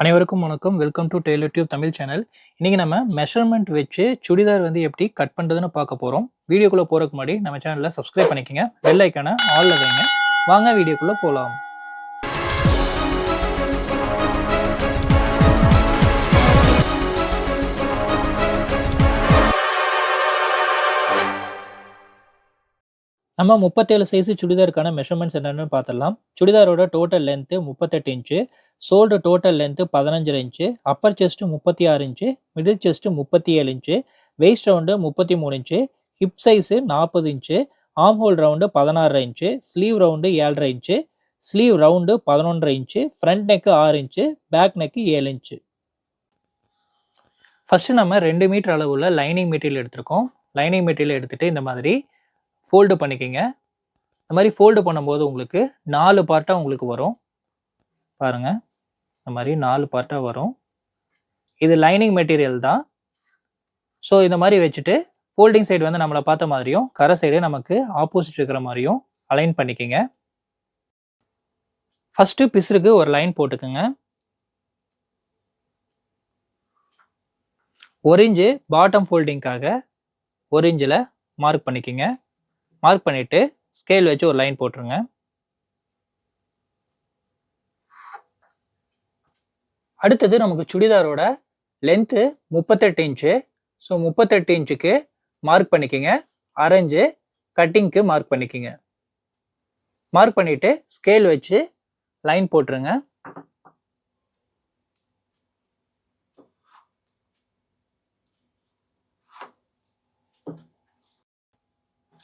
அனைவருக்கும் வணக்கம். Welcome to tailor tube Tamil channel இன்னைக்கு நம்ம மெஷர்மெண்ட் வச்சு சுடிதார் வந்து எப்படி கட் பண்ணுறதுன்னு பார்க்க போகிறோம் வீடியோக்குள்ளே போகிறதுக்கு முன்னாடி நம்ம சேனலில் சப்ஸ்கிரைப் பண்ணிக்கோங்க. பெல் ஐக்கானை ஆல் வைங்க. வாங்க வீடியோக்குள்ளே போகலாம் நம்ம முப்பத்தேழு சைஸ் சுடிதாருக்கான மெஷர்மெண்ட்ஸ் என்னென்னு பார்த்துடலாம். சுடிதாரோட டோட்டல் லென்த்து முப்பத்தெட்டு இன்ச்சு ஷோல்டர் டோட்டல் லென்த்து பதினஞ்சரை இன்ச்சு அப்பர் செஸ்ட்டு முப்பத்தி ஆறு இன்ச்சு மிடில் செஸ்ட்டு முப்பத்தி ஏழு இன்ச்சு வெயிஸ்ட் ரவுண்டு முப்பத்தி மூணு இன்ச்சு ஹிப் சைஸு நாற்பது இன்ச்சு ஆம் ஹோல் ரவுண்டு பதினாறரை இன்ச்சு ஸ்லீவ் ரவுண்டு ஏழரை இன்ச்சு ஸ்லீவ் ரவுண்டு பதினொன்றரை இன்ச்சு ஃப்ரண்ட் நெக்கு ஆறு இன்ச்சு பேக் நெக்கு ஏழு இன்ச்சு ஃபஸ்ட்டு நம்ம ரெண்டு மீட்டர் அளவுள்ள லைனிங் மெட்டீரியல் எடுத்திருக்கோம். லைனிங் மெட்டீரியல் எடுத்துகிட்டு இந்த மாதிரி ஃபோல்டு பண்ணிக்கோங்க. இந்த மாதிரி ஃபோல்டு பண்ணும்போது உங்களுக்கு நாலு பார்ட்டாக உங்களுக்கு வரும். பாருங்கள் இந்த மாதிரி நாலு பார்ட்டாக வரும். இது லைனிங் மெட்டீரியல் தான். ஸோ இந்த மாதிரி வச்சுட்டு ஃபோல்டிங் சைடு வந்து நம்மளை பார்த்த மாதிரியும் கரை சைடு நமக்கு ஆப்போசிட் இருக்கிற மாதிரியும் அலைன் பண்ணிக்கிங்க. ஃபஸ்ட்டு பிசுருக்கு ஒரு லைன் போட்டுக்குங்க. ஒரு இன்ச்சு பாட்டம் ஃபோல்டிங்காக ஒரு இன்ச்சில் மார்க் பண்ணிக்கோங்க. மார்க் பண்ணிட்டு ஸ்கேல் வச்சு ஒரு லைன் போட்டுருங்க. அடுத்தது நமக்கு சுடிதாரோட லென்த்து முப்பத்தெட்டு இன்ச்சு ஸோ முப்பத்தெட்டு இன்ச்சுக்கு மார்க் பண்ணிக்கோங்க. அரைஞ்சு கட்டிங்க்கு மார்க் பண்ணிக்கோங்க. மார்க் பண்ணிவிட்டு ஸ்கேல் வச்சு லைன் போட்டுருங்க.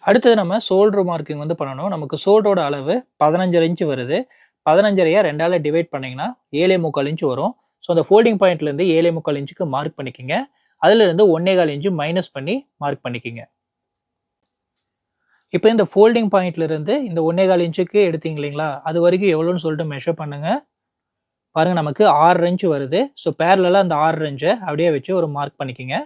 அடுத்தது நம்ம ஷோல்டர் மார்க்கிங் வந்து பண்ணணும். நமக்கு ஷோல்டரோட அளவு பதினஞ்சரை இன்ச்சு வருது. பதினஞ்சரையா ரெண்டால டிவைட் பண்ணிங்கன்னா ஏழே முக்கால் இன்ச்சு வரும். ஸோ அந்த ஃபோல்டிங் பாயிண்ட்லேருந்து ஏழே முக்கால் இன்ச்சுக்கு மார்க் பண்ணிக்கோங்க. அதுலேருந்து ஒன்னே கால் இன்ச்சு மைனஸ் பண்ணி மார்க் பண்ணிக்கோங்க. இப்போ இந்த ஃபோல்டிங் பாயிண்ட்லேருந்து இந்த ஒன்னே கால் இன்ச்சுக்கு எடுத்தீங்க இல்லைங்களா? அது வரைக்கும் எவ்வளோன்னு சொல்லிட்டு மெஷர் பண்ணுங்கள் பாருங்கள் நமக்கு ஆறு இன்ச்சு வருது. ஸோ பேரலாக அந்த ஆறு இன்ச்சை அப்படியே வச்சு ஒரு மார்க் பண்ணிக்கோங்க.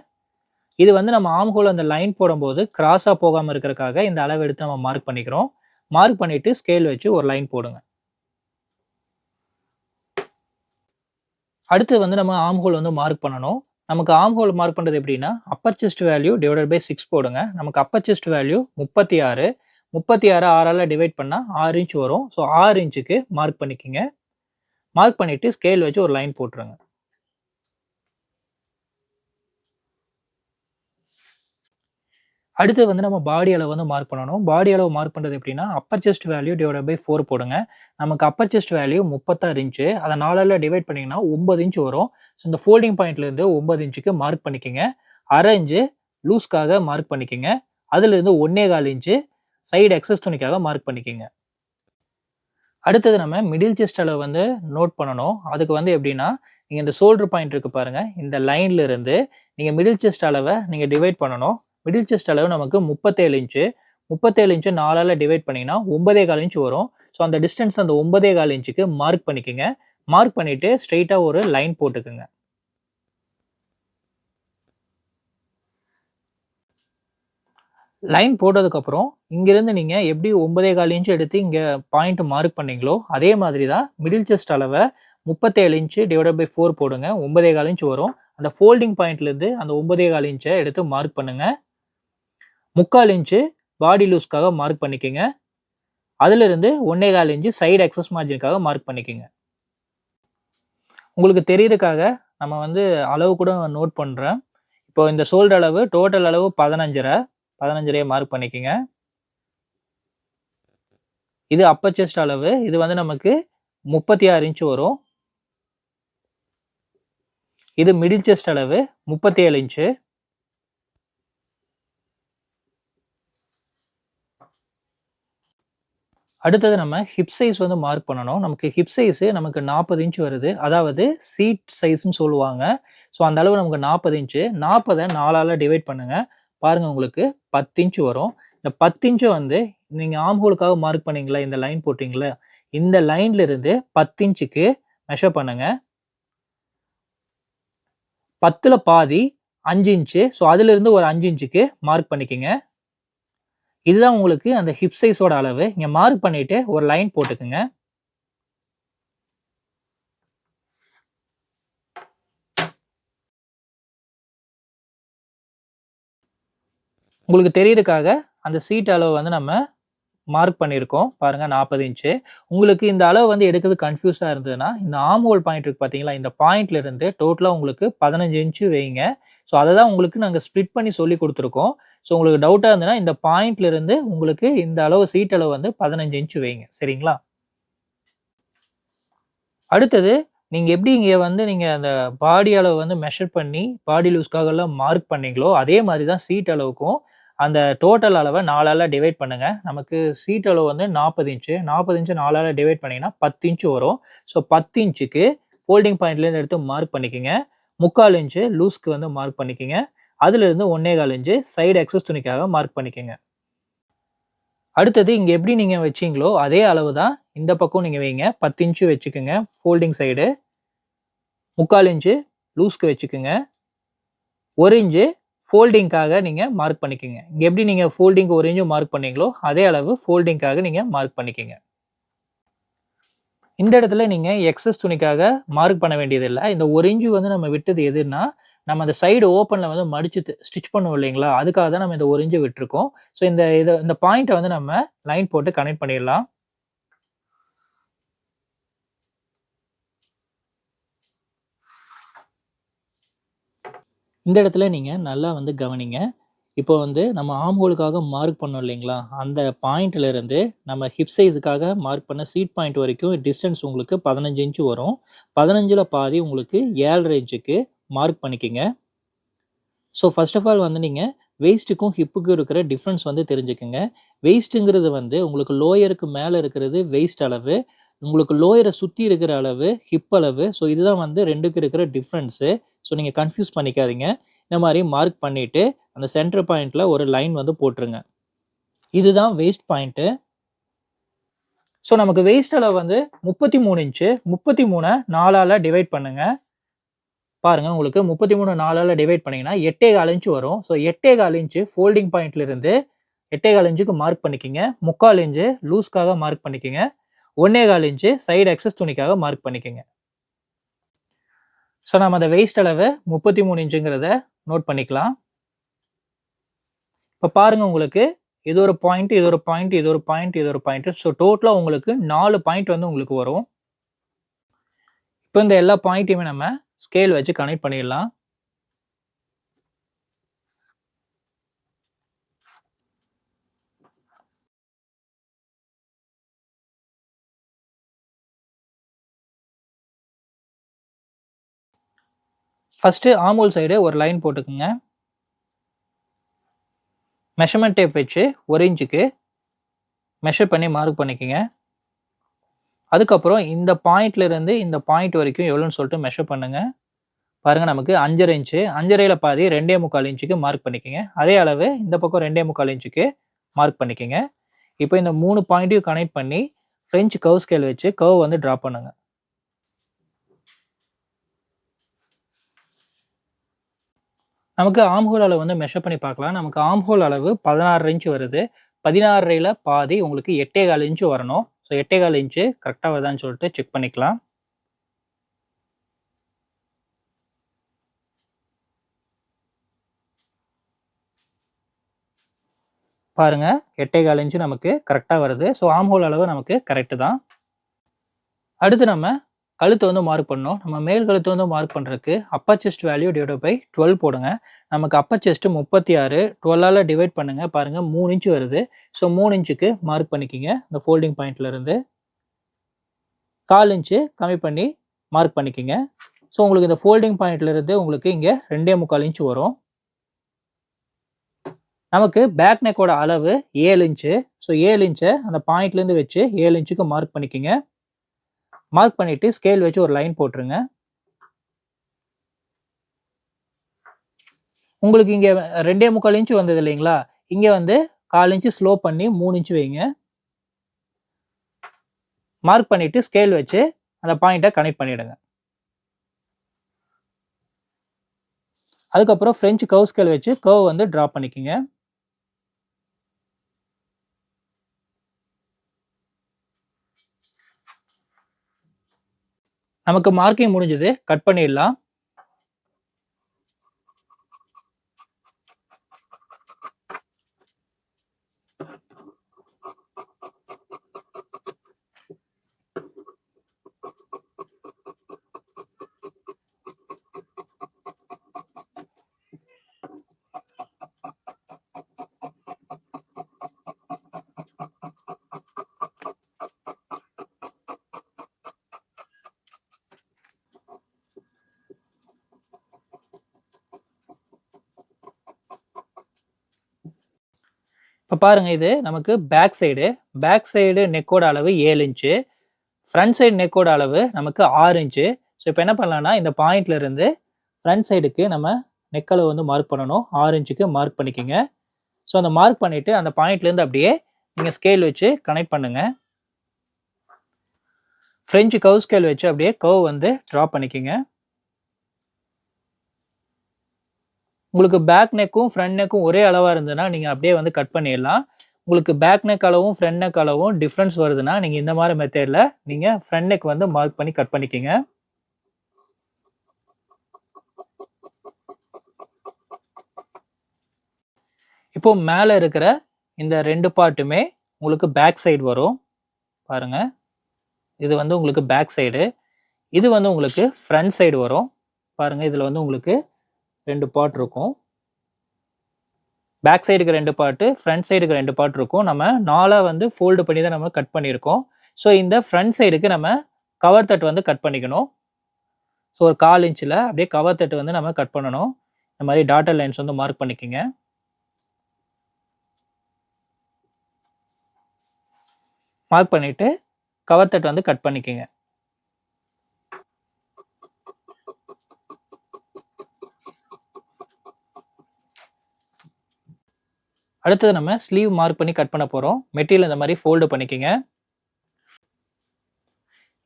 இது வந்து நம்ம ஆம் ஹோல் அந்த லைன் போடும்போது கிராஸாக போகாமல் இருக்கிறக்காக இந்த அளவு எடுத்து நம்ம மார்க் பண்ணிக்கிறோம். மார்க் பண்ணிட்டு ஸ்கேல் வச்சு ஒரு லைன் போடுங்க. அடுத்து வந்து நம்ம ஆம் ஹோல் வந்து மார்க் பண்ணணும். நமக்கு ஆம் ஹோல் மார்க் பண்ணுறது எப்படின்னா upper chest value divided by six போடுங்க. நமக்கு அப்பர் செஸ்ட் வேல்யூ முப்பத்தி ஆறு முப்பத்தி ஆறு ஆறால் டிவைட் பண்ணால் ஆறு இன்ச் வரும். ஸோ ஆறு இன்ச்சுக்கு மார்க் பண்ணிக்கிங்க. மார்க் பண்ணிவிட்டு ஸ்கேல் வச்சு ஒரு லைன் போட்டுருங்க. அடுத்து வந்து நம்ம பாடி அளவு வந்து மார்க் பண்ணணும். பாடி அளவு மார்க் பண்ணுறது எப்படின்னா upper chest value divide by four போடுங்க. நமக்கு அப்பர் செஸ்ட் வேல்யூ முப்பத்தாறு இன்ச்சு அதை நாலால் டிவைட் பண்ணிங்கன்னா ஒம்பது இன்ச்சு வரும். ஸோ இந்த ஃபோல்டிங் பாயிண்ட்லேருந்து ஒம்பது இன்ச்சுக்கு மார்க் பண்ணிக்கோங்க. அரை இன்ச்சு லூஸ்க்காக மார்க் பண்ணிக்கோங்க. அதுலேருந்து ஒன்னே கால் இன்ச்சு சைடு எக்ஸஸ் துணிக்காக மார்க் பண்ணிக்கோங்க. அடுத்தது நம்ம மிடில் செஸ்ட் அளவு வந்து நோட் பண்ணணும். அதுக்கு வந்து எப்படின்னா நீங்கள் இந்த ஷோல்டர் பாயிண்ட் இருக்கு பாருங்கள் இந்த லைன்லேருந்து நீங்கள் மிடில் செஸ்ட் அளவை நீங்கள் டிவைட் பண்ணணும். மிடில் செஸ்ட் அளவு நமக்கு முப்பத்தேழு இன்ச்சு முப்பத்தேழு இன்ச்சு நாலால் டிவைட் பண்ணிங்கன்னா ஒன்பதே கால் இன்ச்சு வரும். ஸோ அந்த டிஸ்டன்ஸ் அந்த ஒன்பதே கால் இன்ச்சுக்கு மார்க் பண்ணிக்கோங்க. மார்க் பண்ணிவிட்டு ஸ்ட்ரெயிட்டாக ஒரு லைன் போட்டுக்குங்க. லைன் போட்டதுக்கப்புறம் இங்கேருந்து நீங்கள் எப்படி ஒன்பதே கால் இன்ச்சு எடுத்து இங்கே பாயிண்ட் மார்க் பண்ணீங்களோ அதே மாதிரி தான் மிடில் செஸ்ட் அளவை முப்பத்தேழு இன்ச்சு டிவைட் பை ஃபோர் போடுங்க. ஒன்பதே கால் இன்ச்சு வரும். அந்த ஃபோல்டிங் பாயிண்ட்லேருந்து அந்த ஒன்பதே கால் இன்ச்சை எடுத்து மார்க் பண்ணுங்கள் முக்கால் இன்ச்சு பாடி லூஸ்க்காக மார்க் பண்ணிக்கோங்க. அதிலிருந்து ஒன்னே கால் இன்ச்சு சைடு எக்ஸஸ் மார்ஜினுக்காக மார்க் பண்ணிக்கோங்க. உங்களுக்கு தெரியறதுக்காக நம்ம வந்து அளவு கூட நோட் பண்ணுறேன் இப்போ இந்த ஷோல்டர் அளவு டோட்டல் அளவு பதினஞ்சரை. பதினஞ்சரையை மார்க் பண்ணிக்கோங்க. இது அப்பர் செஸ்ட் அளவு. இது வந்து நமக்கு முப்பத்தி ஆறு இன்ச்சு வரும். இது மிடில் செஸ்ட் அளவு முப்பத்தி ஏழு இன்ச்சு அடுத்தது நம்ம ஹிப் சைஸ் வந்து மார்க் பண்ணணும். நமக்கு ஹிப் சைஸு நமக்கு நாற்பது இன்ச் வருது. அதாவது சீட் சைஸ்ன்னு சொல்லுவாங்க. ஸோ அந்த அளவு நமக்கு நாற்பது இன்ச்சு நாற்பதை நாலால் டிவைட் பண்ணுங்கள் பாருங்கள் உங்களுக்கு பத்து இன்ச்சு வரும். இந்த பத்து இன்ச்சு வந்து நீங்கள் ஆம்ஹோலுக்காக மார்க் பண்ணீங்களா இந்த லைன் போட்டிங்களா இந்த லைன்லேருந்து பத்து இன்ச்சுக்கு மெஷர் பண்ணுங்க. பத்தில் பாதி அஞ்சு இன்ச்சு ஸோ அதுலேருந்து ஒரு அஞ்சு இன்ச்சுக்கு மார்க் பண்ணிக்கோங்க. இதுதான் உங்களுக்கு அந்த ஹிப் சைஸோட அளவு. இங்கே மார்க் பண்ணிட்டு ஒரு லைன் போட்டுக்குங்க. உங்களுக்கு தெரியறதுக்காக அந்த சீட் அளவு வந்து நம்ம மார்க் பண்ணியிருக்கோம். பாருங்கள் நாற்பது இன்ச்சு உங்களுக்கு இந்த அளவு வந்து எடுக்கிறது கன்ஃபியூஸாக இருந்ததுன்னா இந்த ஆம் ஹோல் பாயிண்ட் இருக்குது பார்த்தீங்களா இந்த பாயிண்ட்லேருந்து டோட்டலாக உங்களுக்கு பதினஞ்சு இன்ச்சு வைங்க. ஸோ அதை தான் உங்களுக்கு நாங்கள் ஸ்ப்ளிட் பண்ணி சொல்லி கொடுத்துருக்கோம். ஸோ உங்களுக்கு டவுட்டாக இருந்ததுன்னா இந்த பாயிண்ட்லேருந்து உங்களுக்கு இந்த அளவு சீட் அளவு வந்து பதினஞ்சு இன்ச்சு வைங்க. சரிங்களா? அடுத்தது நீங்கள் எப்படி இங்கே வந்து நீங்கள் அந்த பாடி அளவு வந்து மெஷர் பண்ணி பாடி லூஸ்க்காகலாம் மார்க் பண்ணீங்களோ அதே மாதிரி தான் சீட் அளவுக்கும். அந்த டோட்டல் அளவை நாலால் டிவைட் பண்ணுங்கள் நமக்கு சீட் அளவு வந்து நாற்பது இன்ச்சு நாற்பது இன்ச்சு நாலால் டிவைட் பண்ணிங்கன்னா பத்து இன்ச்சு வரும். ஸோ பத்து இன்ச்சுக்கு ஃபோல்டிங் பாயிண்ட்லேருந்து எடுத்து மார்க் பண்ணிக்கோங்க. முக்கால் இன்ச்சு லூஸ்க்கு வந்து மார்க் பண்ணிக்கோங்க. அதுலேருந்து ஒன்னே கால் இன்ச்சு சைடு எக்ஸஸ் துணிக்காக மார்க் பண்ணிக்கோங்க. அடுத்தது இங்கே எப்படி நீங்கள் வச்சிங்களோ அதே அளவு தான் இந்த பக்கம் நீங்கள் வைங்க. பத்து இன்ச்சு வச்சுக்கோங்க ஃபோல்டிங் சைடு முக்கால் இன்ச்சு லூஸ்க்கு வச்சுக்கோங்க. ஒரு இன்ச்சு ஃபோல்டிங்காக நீங்கள் மார்க் பண்ணிக்கோங்க. இங்கே எப்படி நீங்கள் ஃபோல்டிங் ஒரு இன்ச்சு மார்க் பண்ணீங்களோ அதே அளவு ஃபோல்டிங்காக நீங்கள் மார்க் பண்ணிக்கோங்க. இந்த இடத்துல நீங்கள் எக்ஸஸ் துணிக்காக மார்க் பண்ண வேண்டியதில்லை. இந்த ஒரு இன்ச்சு வந்து நம்ம விட்டது எதுன்னா நம்ம அந்த சைடு ஓப்பனில் வந்து மடிச்சு ஸ்டிச் பண்ணுவோம் இல்லைங்களா? அதுக்காக தான் நம்ம இந்த ஒரு இன்ச்சு விட்டுருக்கோம். ஸோ இந்த இதை இந்த பாயிண்ட்டை வந்து நம்ம லைன் போட்டு கனெக்ட் பண்ணிடலாம். இந்த இடத்துல நீங்கள் நல்லா வந்து கவனிங்க. இப்போ வந்து நம்ம ஆம் ஹோலுக்காக மார்க் பண்ணோம் இல்லைங்களா? அந்த பாயிண்ட்ல இருந்து நம்ம ஹிப் சைஸுக்காக மார்க் பண்ண சீட் பாயிண்ட் வரைக்கும் டிஸ்டன்ஸ் உங்களுக்கு பதினஞ்சு இன்ச்சு வரும். பதினஞ்சில் பாதி உங்களுக்கு ஏழரை இன்ச்சுக்கு மார்க் பண்ணிக்கோங்க. ஸோ ஃபர்ஸ்ட் ஆஃப் ஆல் வந்து நீங்கள் வெயிஸ்ட்டுக்கும் ஹிப்புக்கும் இருக்கிற டிஃப்ரென்ஸ் வந்து தெரிஞ்சுக்கோங்க. வெயிஸ்ட்டுங்கிறது வந்து உங்களுக்கு லோயருக்கு மேலே இருக்கிறது வெயிஸ்ட் அளவு. உங்களுக்கு லோயரை சுற்றி இருக்கிற அளவு ஹிப் அளவு ஸோ இதுதான் வந்து ரெண்டுக்கு இருக்கிற டிஃப்ரென்ஸு ஸோ நீங்கள் கன்ஃபியூஸ் பண்ணிக்காதீங்க. இந்த மாதிரி மார்க் பண்ணிவிட்டு அந்த சென்டர் பாயிண்டில் ஒரு லைன் வந்து போட்டுருங்க. இதுதான் வேஸ்ட் பாயிண்ட்டு ஸோ நமக்கு வேஸ்ட் அளவு வந்து முப்பத்தி மூணு இன்ச்சு முப்பத்தி மூணை நாலால் டிவைட் பண்ணுங்கள் பாருங்கள் உங்களுக்கு முப்பத்தி மூணு நாலால் டிவைட் பண்ணிங்கன்னா எட்டே கால் இன்ச்சு வரும். ஸோ எட்டே கால் இன்ச்சு ஃபோல்டிங் பாயிண்ட்லேருந்து எட்டே கால் இன்ச்சுக்கு மார்க் பண்ணிக்கிங்க. முக்கால் இன்ச்சு லூஸ்க்காக மார்க் பண்ணிக்கிங்க. ஒன்னே கால் இன்ச்சு சைடு எக்ஸஸ் துணிக்காக மார்க் பண்ணிக்கோங்க. ஸோ நம்ம அந்த வெயிஸ்ட் அளவு முப்பத்தி மூணு இன்ச்சுங்கிறத நோட் பண்ணிக்கலாம். இப்போ பாருங்கள் உங்களுக்கு இது ஒரு பாயிண்ட் இது ஒரு பாயிண்ட் இது ஒரு பாயிண்ட் இது ஒரு பாயிண்ட் ஸோ டோட்டலாக உங்களுக்கு நாலு பாயிண்ட் வந்து உங்களுக்கு வரும். இப்போ இந்த எல்லா பாயிண்ட்டையுமே நம்ம ஸ்கேல் வச்சு கனெக்ட் பண்ணிடலாம். ஃபஸ்ட்டு ஆமூல் சைடு ஒரு லைன் போட்டுக்குங்க. மெஷர்மெண்ட் டேப் வச்சு ஒரு இன்ச்சுக்கு மெஷர் பண்ணி மார்க் பண்ணிக்கோங்க. அதுக்கப்புறம் இந்த பாயிண்ட்லேருந்து இந்த பாயிண்ட் வரைக்கும் எவ்வளோன்னு சொல்லிட்டு மெஷர் பண்ணுங்கள் பாருங்கள் நமக்கு அஞ்சரை இன்ச்சு அஞ்சரையில் பாதி ரெண்டே முக்கால் இன்ச்சுக்கு மார்க் பண்ணிக்கோங்க. அதே அளவு இந்த பக்கம் ரெண்டே முக்கால் இன்ச்சுக்கு மார்க் பண்ணிக்கோங்க. இப்போ இந்த மூணு பாயிண்ட்டையும் கனெக்ட் பண்ணி ஃப்ரெஞ்ச் கவ் ஸ்கேல் வச்சு கவ் வந்து ட்ரா பண்ணுங்க. நமக்கு ஆம்ஹோல் அளவு வந்து மெஷர் பண்ணி பார்க்கலாம். நமக்கு ஆம்ஹோல் அளவு பதினாறு இன்ச்சு வருது. பதினாறுல பாதி உங்களுக்கு எட்டே கால் இன்ச்சு வரணும். ஸோ எட்டே கால் இன்ச்சு கரெக்டாக வருதான்னு சொல்லிட்டு செக் பண்ணிக்கலாம். பாருங்க எட்டே கால் இன்ச்சு நமக்கு கரெக்டாக வருது. ஸோ ஆம்ஹோல் அளவு நமக்கு கரெக்டு தான். அடுத்து நம்ம கழுத்தை வந்து மார்க் பண்ணோம் நம்ம மேல் கழுத்து வந்து மார்க் பண்ணுறதுக்கு upper chest value divide by twelve போடுங்க. நமக்கு அப்பர் செஸ்ட்டு முப்பத்தி ஆறு டுவெல்லால் டிவைட் பண்ணுங்கள் பாருங்கள் மூணு இன்ச்சு வருது. ஸோ மூணு இன்ச்சுக்கு மார்க் பண்ணிக்கிங்க. இந்த ஃபோல்டிங் பாயிண்ட்லேருந்து கால் இன்ச்சு கம்மி பண்ணி மார்க் பண்ணிக்கிங்க. ஸோ உங்களுக்கு இந்த ஃபோல்டிங் பாயிண்ட்லேருந்து உங்களுக்கு இங்கே ரெண்டே முக்கால் இன்ச்சு வரும். நமக்கு பேக் நெக்கோட அளவு ஏழு இன்ச்சு ஸோ ஏழு இன்ச்சை அந்த பாயிண்ட்லேருந்து வச்சு ஏழு இன்ச்சுக்கு மார்க் பண்ணிக்கிங்க. மார்க் பண்ணிட்டு ஸ்கேல் வச்சு ஒரு லைன் போட்டுருங்க. உங்களுக்கு இங்கே ரெண்டே முக்கால் இன்ச்சு வந்தது இல்லைங்களா? இங்கே வந்து கால் இன்ச்சு ஸ்லோ பண்ணி மூணு இன்ச்சு வைங்க. மார்க் பண்ணிட்டு ஸ்கேல் வச்சு அந்த பாயிண்ட்டை கனெக்ட் பண்ணிடுங்க. அதுக்கப்புறம் ஃப்ரெஞ்சு கவ் ஸ்கேல் வச்சு கவ் வந்து ட்ரா பண்ணிக்கோங்க. நமக்கு மார்க்கிங் முடிஞ்சது. கட் பண்ணிடலாம். இப்போ பாருங்கள் இது நமக்கு பேக் சைடு பேக் சைடு நெக்கோட அளவு ஏழு இன்ச்சு ஃப்ரண்ட் சைடு நெக்கோட அளவு நமக்கு ஆறு இன்ச்சு ஸோ இப்போ என்ன பண்ணலான்னா இந்த பாயிண்ட்லேருந்து ஃப்ரண்ட் சைடுக்கு நம்ம நெக்களவு வந்து மார்க் பண்ணணும். ஆறு இன்ச்சுக்கு மார்க் பண்ணிக்கோங்க. ஸோ அந்த மார்க் பண்ணிவிட்டு அந்த பாயிண்ட்லேருந்து அப்படியே நீங்கள் ஸ்கேல் வச்சு கனெக்ட் பண்ணுங்க. ஃப்ரெஞ்சு கவ் ஸ்கேல் வச்சு அப்படியே கவ் வந்து ட்ரா பண்ணிக்கோங்க. உங்களுக்கு பேக் நெக்கும் ஃப்ரண்ட் நெக்கும் ஒரே அளவாக இருந்ததுன்னா நீங்கள் அப்படியே வந்து கட் பண்ணிடலாம். உங்களுக்கு பேக் நெக் அளவும் ஃப்ரண்ட் நெக் அளவும் டிஃப்ரென்ஸ் வருதுன்னா நீங்கள் இந்த மாதிரி மெத்தடில் நீங்கள் ஃப்ரண்ட் நெக் வந்து மார்க் பண்ணி கட் பண்ணிக்கோங்க. இப்போ மேலே இருக்கிற இந்த ரெண்டு பார்ட்டுமே உங்களுக்கு பேக் சைடு வரும். பாருங்கள் இது வந்து உங்களுக்கு பேக் சைடு இது வந்து உங்களுக்கு ஃப்ரண்ட் சைடு வரும். பாருங்கள் இதில் வந்து உங்களுக்கு ரெண்டு பார்ட் இருக்கும். பேக் சைடுக்கு ரெண்டு பார்ட்டு ஃப்ரண்ட் சைடுக்கு ரெண்டு பார்ட் இருக்கும். நம்ம நாலாக வந்து ஃபோல்டு பண்ணி தான் நம்ம கட் பண்ணியிருக்கோம். ஸோ இந்த ஃப்ரண்ட் சைடுக்கு நம்ம கவர் தட்டு வந்து கட் பண்ணிக்கணும். ஸோ ஒரு கால் இன்ச்சில் அப்படியே கவர் தட்டு வந்து நம்ம கட் பண்ணணும். இந்த மாதிரி டாட்டர் லைன்ஸ் வந்து மார்க் பண்ணிக்கோங்க. மார்க் பண்ணிவிட்டு கவர் தட்டு வந்து கட் பண்ணிக்கோங்க. அடுத்தது நம்ம ஸ்லீவ் மார்க் பண்ணி கட் பண்ண போகிறோம் மெட்டீரியல் இந்த மாதிரி ஃபோல்டு பண்ணிக்கோங்க.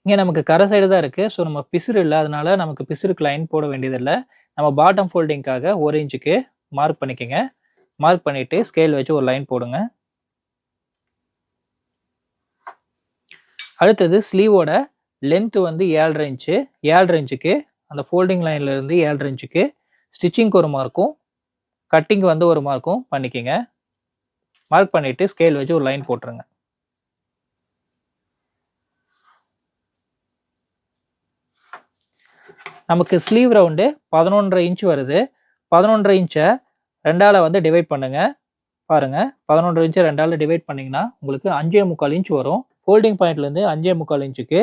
இங்கே நமக்கு கரை சைடு தான் இருக்குது ஸோ நம்ம பிசுறு இல்லை. அதனால நமக்கு பிசுறுக்கு லைன் போட வேண்டியதில்லை. நம்ம பாட்டம் ஃபோல்டிங்காக ஒரு இன்ச்சுக்கு மார்க் பண்ணிக்கோங்க. மார்க் பண்ணிவிட்டு ஸ்கேல் வச்சு ஒரு லைன் போடுங்க. அடுத்தது ஸ்லீவோட லென்த்து வந்து ஏழரை இன்ச்சு ஏழரை இன்ச்சுக்கு அந்த ஃபோல்டிங் லைன்லேருந்து ஏழரை இன்ச்சுக்கு ஸ்டிச்சிங்க்கு ஒரு மார்க்கும் கட்டிங் வந்து ஒரு மார்க்கும் பண்ணிக்கோங்க. மார்க் பண்ணிவிட்டு ஸ்கேல் வச்சு ஒரு லைன் போட்டுருங்க. நமக்கு ஸ்லீவ் ரவுண்டு பதினொன்றரை இன்ச் வருது. பதினொன்றரை இன்ச்சை ரெண்டால் வந்து டிவைட் பண்ணுங்க. பாருங்க பதினொன்றரை இன்ச்சை ரெண்டால் டிவைட் பண்ணிங்கன்னா உங்களுக்கு அஞ்சே முக்கால் இன்ச் வரும். ஃபோல்டிங் பாயிண்ட்லேருந்து அஞ்சே முக்கால் இன்ச்சுக்கு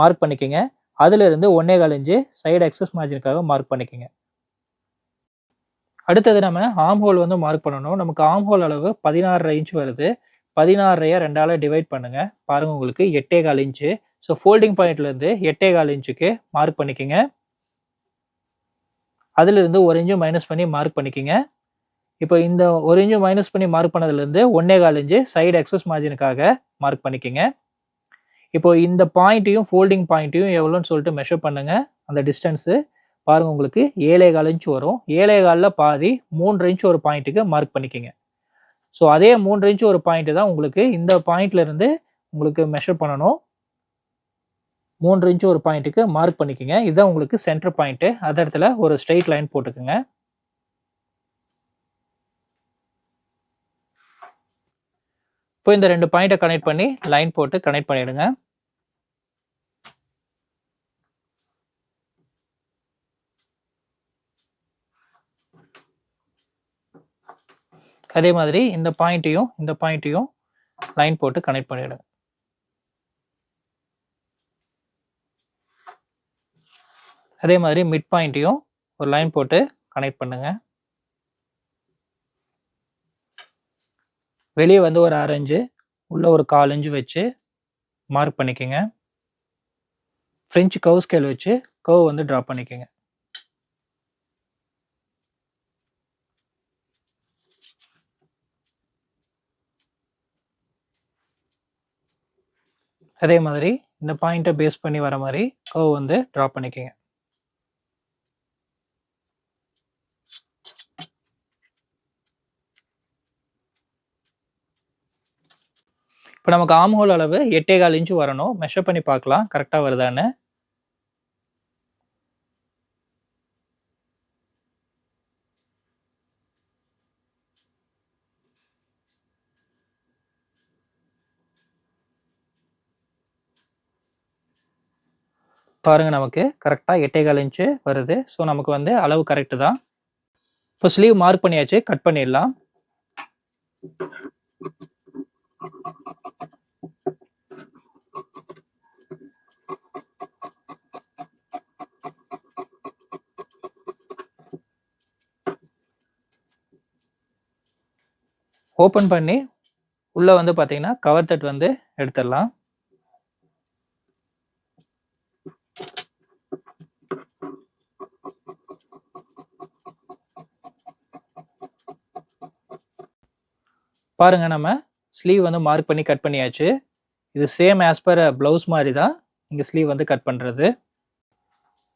மார்க் பண்ணிக்கோங்க. அதுலேருந்து ஒன்னே கால் இன்ச்சு சைடு எக்ஸஸ் மார்ஜினுக்காக மார்க் பண்ணிக்கோங்க. அடுத்தது நம்ம ஆம் ஹோல் வந்து மார்க் பண்ணணும். நமக்கு ஆம் ஹோல் அளவு பதினாறரை இன்ச் வருது. பதினாறையா ரெண்டால் டிவைட் பண்ணுங்க. பாருங்க உங்களுக்கு எட்டே கால் இன்ச்சு ஸோ ஃபோல்டிங் பாயிண்ட்லேருந்து எட்டே கால் இன்ச்சுக்கு மார்க் பண்ணிக்கோங்க. அதுலேருந்து ஒரு இன்ச்சு மைனஸ் பண்ணி மார்க் பண்ணிக்கோங்க. இப்போ இந்த ஒரு இன்ச்சு மைனஸ் பண்ணி மார்க் பண்ணதுலேருந்து ஒன்னே கால் இன்ச்சு சைடு எக்ஸஸ் மார்ஜினுக்காக மார்க் பண்ணிக்கோங்க. இப்போ இந்த பாயிண்ட்டையும் ஃபோல்டிங் பாயிண்ட்டையும் எவ்வளோன்னு சொல்லிட்டு மெஷர் பண்ணுங்க. அந்த டிஸ்டன்ஸு பாருங்க உங்களுக்கு ஏழே கால் இன்ச்சு வரும். ஏழே காலில் பாதி மூன்று இன்ச் ஒரு பாயிண்ட்டுக்கு மார்க் பண்ணிக்கோங்க. ஸோ அதே மூன்று இன்ச்சு ஒரு பாயிண்ட்டு தான் உங்களுக்கு இந்த பாயிண்ட்லேருந்து உங்களுக்கு மெஷர் பண்ணணும். மூன்று இன்ச் ஒரு பாயிண்ட்டுக்கு மார்க் பண்ணிக்கோங்க. இதுதான் உங்களுக்கு சென்டர் பாயிண்ட்டு அந்த இடத்துல ஒரு ஸ்ட்ரெயிட் லைன் போட்டுக்குங்க. இப்போ இந்த ரெண்டு பாயிண்ட்டை கனெக்ட் பண்ணி லைன் போட்டு கனெக்ட் பண்ணிவிடுங்க அதே மாதிரி இந்த பாயிண்ட்டையும் இந்த பாயிண்ட்டையும் லைன் போட்டு கனெக்ட் பண்ணிடுங்க. அதே மாதிரி மிட் பாயிண்ட்டையும் ஒரு லைன் போட்டு கனெக்ட் பண்ணுங்க. வெளியே வந்து ஒரு அரை இன்ச்சு உள்ள ஒரு கால் இன்ச்சு வச்சு மார்க் பண்ணிக்கோங்க. ஃப்ரெஞ்சு கவ் ஸ்கேல் வச்சு கவ் வந்து ட்ரா பண்ணிக்கோங்க. அதே மாதிரி இந்த பாயிண்ட்டை பேஸ் பண்ணி வர மாதிரி கோ வந்து ட்ரா பண்ணிக்கோங்க. இப்போ நமக்கு ஆம்ஹோல் அளவு எட்டே கால் இன்ச்சு வரணும். மெஷர் பண்ணி பார்க்கலாம். கரெக்டாக வருதான்னு. பாருங்கள் நமக்கு. கரெக்டாக எட்டேகால் இன்ச்சு வருது. ஸோ நமக்கு வந்து அளவு கரெக்டு தான். இப்போ ஸ்லீவ் மார்க் பண்ணியாச்சு. கட் பண்ணிடலாம். ஓப்பன் பண்ணி உள்ளே வந்து பார்த்தீங்கன்னா, கவர் தட் வந்து எடுத்துடலாம். பாருங்க நம்ம ஸ்லீவ் வந்து மார்க் பண்ணி கட் பண்ணியாச்சு. இது சேம் ஆஸ் பர் ப்ளவுஸ் மாதிரி தான். இங்கே ஸ்லீவ் வந்து கட் பண்ணுறது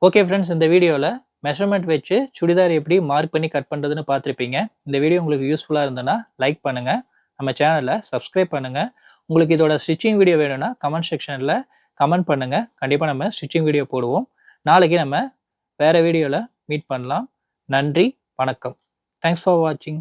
ஓகே ஃப்ரெண்ட்ஸ் இந்த வீடியோவில் மெஷர்மெண்ட் வச்சு சுடிதார் எப்படி மார்க் பண்ணி கட் பண்ணுறதுன்னு பார்த்துருப்பீங்க. இந்த வீடியோ உங்களுக்கு யூஸ்ஃபுல்லாக இருந்ததுன்னா லைக் பண்ணுங்கள் நம்ம சேனலை சப்ஸ்கிரைப் பண்ணுங்கள் உங்களுக்கு இதோட ஸ்டிச்சிங் வீடியோ வேணும்னா கமெண்ட் செக்ஷனில் கமெண்ட் பண்ணுங்கள் கண்டிப்பாக நம்ம ஸ்டிச்சிங் வீடியோ போடுவோம். நாளைக்கு நம்ம வேறு வீடியோவில் மீட் பண்ணலாம். நன்றி, வணக்கம். தேங்க்ஸ் ஃபார் வாட்சிங்.